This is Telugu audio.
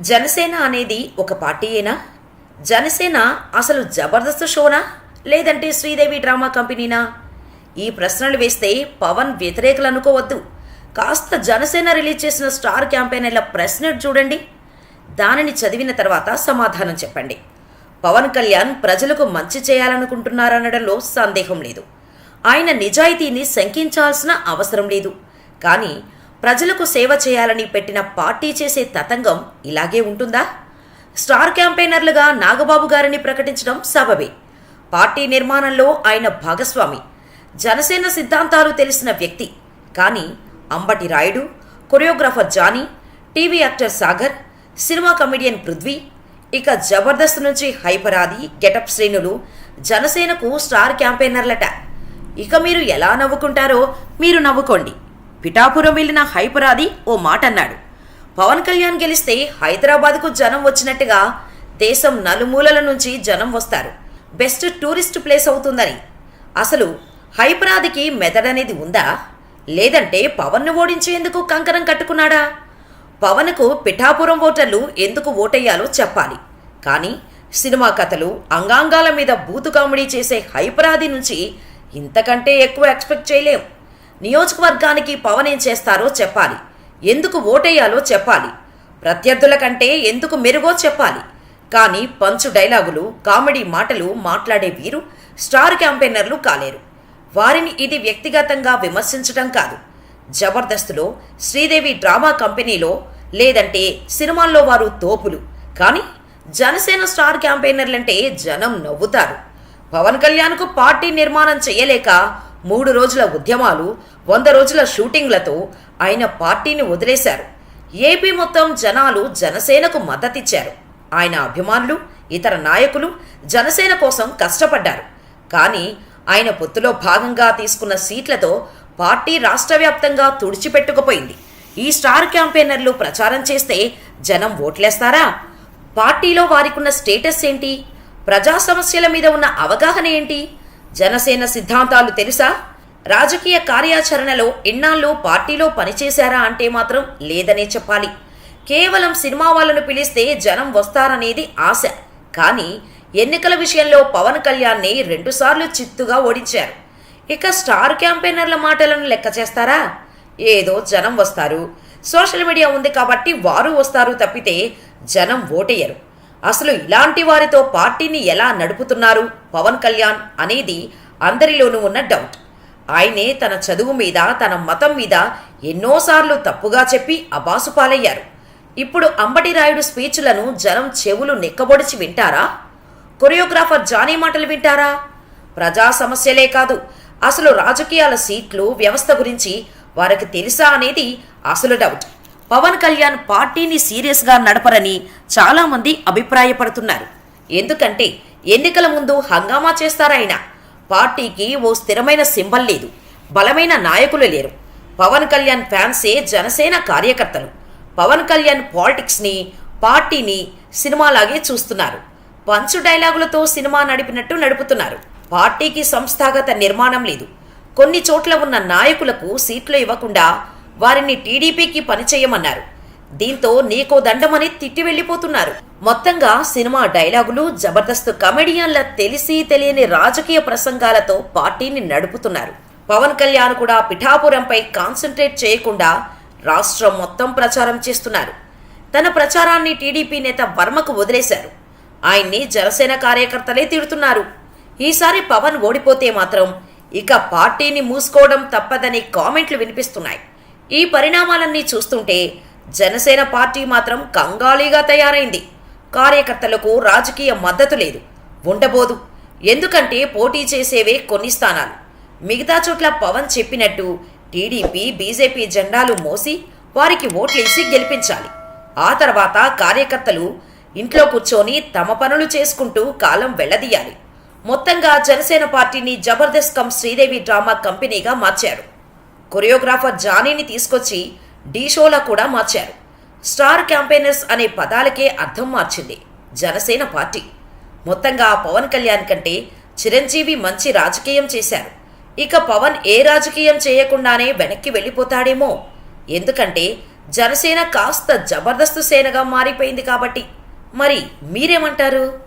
జనసేన అనేది ఒక పార్టీయేనా? జనసేన అసలు జబర్దస్త్ షోనా? లేదంటే శ్రీదేవి డ్రామా కంపెనీనా? ఈ ప్రశ్నలు వేస్తే పవన్ వ్యతిరేకులు అనుకోవద్దు. కాస్త జనసేన రిలీజ్ చేసిన స్టార్ క్యాంపెయినర్ల ప్రెస్ చూడండి. దానిని చదివిన తర్వాత సమాధానం చెప్పండి. పవన్ కళ్యాణ్ ప్రజలకు మంచి చేయాలనుకుంటున్నారనడంలో సందేహం లేదు. ఆయన నిజాయితీని శంకించాల్సిన అవసరం లేదు. కానీ ప్రజలకు సేవ చేయాలని పెట్టిన పార్టీ చేసే తతంగం ఇలాగే ఉంటుందా? స్టార్ క్యాంపెయినర్లుగా నాగబాబు గారిని ప్రకటించడం సబబే. పార్టీ నిర్మాణంలో ఆయన భాగస్వామి. జనసేన సిద్ధాంతాలు తెలిసిన వ్యక్తి. కానీ Ambati Rayudu choreographer Jani TV actor Sagar cinema comedian Prithvi ఇక జబర్దస్త్ నుంచి హైపరాది గెటప్ శ్రేణులు జనసేనకు స్టార్ క్యాంపెయినర్లట. ఇక మీరు ఎలా నవ్వుకుంటారో మీరు నవ్వుకోండి. పిఠాపురం వెళ్ళిన హైపరాది ఓ మాట అన్నాడు పవన్ కళ్యాణ్ గెలిస్తే హైదరాబాద్కు జనం వచ్చినట్టుగా దేశం నలుమూలల నుంచి జనం వస్తారు. బెస్ట్ టూరిస్ట్ ప్లేస్ అవుతుందని. అసలు హైపరాదికి మెదడనేది ఉందా? లేదంటే పవన్ను ఓడించేందుకు కంకణం కట్టుకున్నాడా? పవన్కు పిఠాపురం ఓటర్లు ఎందుకు ఓటయ్యాలో చెప్పాలి. కానీ సినిమా కథలు అంగాంగాల మీద బూతు కామెడీ చేసే హైపరాది నుంచి ఇంతకంటే ఎక్కువ ఎక్స్పెక్ట్ చేయలేం. నియోజకవర్గానికి పవన్ ఏం చేస్తారో చెప్పాలి. ఎందుకు ఓటేయాలో చెప్పాలి. ప్రత్యర్థుల కంటే ఎందుకు మెరుగో చెప్పాలి. కానీ పంచు డైలాగులు కామెడీ మాటలు మాట్లాడే వీరు స్టార్ క్యాంపెయినర్లు కాలేరు. వారిని ఇది వ్యక్తిగతంగా విమర్శించడం కాదు. జబర్దస్త్లో శ్రీదేవి డ్రామా కంపెనీలో లేదంటే సినిమాల్లో వారు తోపులు. కానీ జనసేన స్టార్ క్యాంపెయినర్లంటే జనం నవ్వుతారు. పవన్ కళ్యాణ్కు పార్టీ నిర్మాణం చేయలేక మూడు రోజుల ఉద్యమాలు వంద రోజుల షూటింగ్లతో ఆయన పార్టీని వదిలేశారు. ఏపీ మొత్తం జనాలు జనసేనకు మద్దతిచ్చారు. ఆయన అభిమానులు ఇతర నాయకులు జనసేన కోసం కష్టపడ్డారు. కానీ ఆయన పొత్తులో భాగంగా తీసుకున్న సీట్లతో పార్టీ రాష్ట్ర వ్యాప్తంగా తుడిచిపెట్టుకుపోయింది. ఈ స్టార్ క్యాంపెయినర్లు ప్రచారం చేస్తే జనం ఓట్లేస్తారా? పార్టీలో వారికున్న స్టేటస్ ఏంటి? ప్రజా సమస్యల మీద ఉన్న అవగాహన ఏంటి? జనసేన సిద్ధాంతాలు తెలుసా? రాజకీయ కార్యాచరణలో ఇన్నాళ్ళు పార్టీలో పనిచేశారా అంటే మాత్రం లేదనే చెప్పాలి. కేవలం సినిమా వాళ్ళను పిలిస్తే జనం వస్తారనేది ఆశ. కానీ ఎన్నికల విషయంలో పవన్ కళ్యాణ్ని రెండుసార్లు చిత్తుగా ఓడించారు. ఇక స్టార్ క్యాంపెయినర్ల మాటలను లెక్క చేస్తారా? ఏదో జనం వస్తారు. సోషల్ మీడియా ఉంది కాబట్టి వారు వస్తారు తప్పితే జనం ఓటేయరు. అసలు ఇలాంటి వారితో పార్టీని ఎలా నడుపుతున్నారు పవన్ కళ్యాణ్ అనేది అందరిలోనూ ఉన్న డౌట్. ఆయనే తన చదువు మీద తన మతం మీద ఎన్నోసార్లు తప్పుగా చెప్పి అబాసుపాలయ్యారు ఇప్పుడు అంబటి రాయుడు స్పీచ్లను జనం చెవులు నెక్కబొడిచి వింటారా? కొరియోగ్రాఫర్ జానీ మాటలు వింటారా? ప్రజా సమస్యలే కాదు అసలు రాజకీయాల సీట్లు వ్యవస్థ గురించి వారికి తెలుసా అనేది అసలు డౌట్. పవన్ కళ్యాణ్ పార్టీని సీరియస్గా నడపరని చాలామంది అభిప్రాయపడుతున్నారు. ఎందుకంటే ఎన్నికల ముందు హంగామా చేస్తారాయన పార్టీకి ఓ స్థిరమైన సింబల్ లేదు. బలమైన నాయకులు లేరు. పవన్ కళ్యాణ్ ఫ్యాన్సే జనసేన కార్యకర్తలు. పవన్ కళ్యాణ్ పాలిటిక్స్ని పార్టీని సినిమాలాగే చూస్తున్నారు. పంచు డైలాగులతో సినిమా నడిపినట్టు నడుపుతున్నారు. పార్టీకి సంస్థాగత నిర్మాణం లేదు. కొన్ని చోట్ల ఉన్న నాయకులకు సీట్లు ఇవ్వకుండా వారిని టీడీపీకి పనిచేయమన్నారు. దీంతో నీకో దండమని తిట్టి వెళ్ళిపోతున్నారు. మొత్తంగా సినిమా డైలాగులు జబర్దస్త్ కమెడియన్ల తెలిసి తెలియని రాజకీయ ప్రసంగాలతో పార్టీని నడుపుతున్నారు. పవన్ కళ్యాణ్ కూడా పిఠాపురంపై కాన్సన్ట్రేట్ చేయకుండా రాష్ట్రం మొత్తం ప్రచారం చేస్తున్నారు. తన ప్రచారాన్ని టీడీపీ నేత వర్మకు వదిలేశారు. ఆయన్ని జనసేన కార్యకర్తలే తిడుతున్నారు. ఈసారి పవన్ ఓడిపోతే మాత్రం ఇక పార్టీని మూసుకోవడం తప్పదని కామెంట్లు వినిపిస్తున్నాయి. ఈ పరిణామాలన్నీ చూస్తుంటే జనసేన పార్టీ మాత్రం కంగాళీగా తయారైంది. కార్యకర్తలకు రాజకీయ మద్దతు లేదు. ఉండబోదు. ఎందుకంటే పోటీ చేసేవే కొన్ని స్థానాలు. మిగతా చోట్ల పవన్ చెప్పినట్టు టీడీపీ బీజేపీ జెండాలు మోసి వారికి ఓట్లేసి గెలిపించాలి. ఆ తర్వాత కార్యకర్తలు ఇంట్లో కూర్చొని తమ పనులు చేసుకుంటూ కాలం వెళ్ళదీయాలి మొత్తంగా జనసేన పార్టీని జబర్దస్త్ కమ్ శ్రీదేవి డ్రామా కంపెనీగా మార్చారు. కొరియోగ్రాఫర్ జానీని తీసుకొచ్చి డీ షోలా కూడా మార్చారు. స్టార్ క్యాంపెయినర్స్ అనే పదాలకే అర్థం మార్చింది జనసేన పార్టీ. మొత్తంగా పవన్ కళ్యాణ్ కంటే చిరంజీవి మంచి రాజకీయం చేశారు. ఇక పవన్ ఏ రాజకీయం చేయకుండానే వెనక్కి వెళ్ళిపోతాడేమో. ఎందుకంటే జనసేన కాస్త జబర్దస్తు సేనగా మారిపోయింది కాబట్టి. మరి మీరేమంటారు?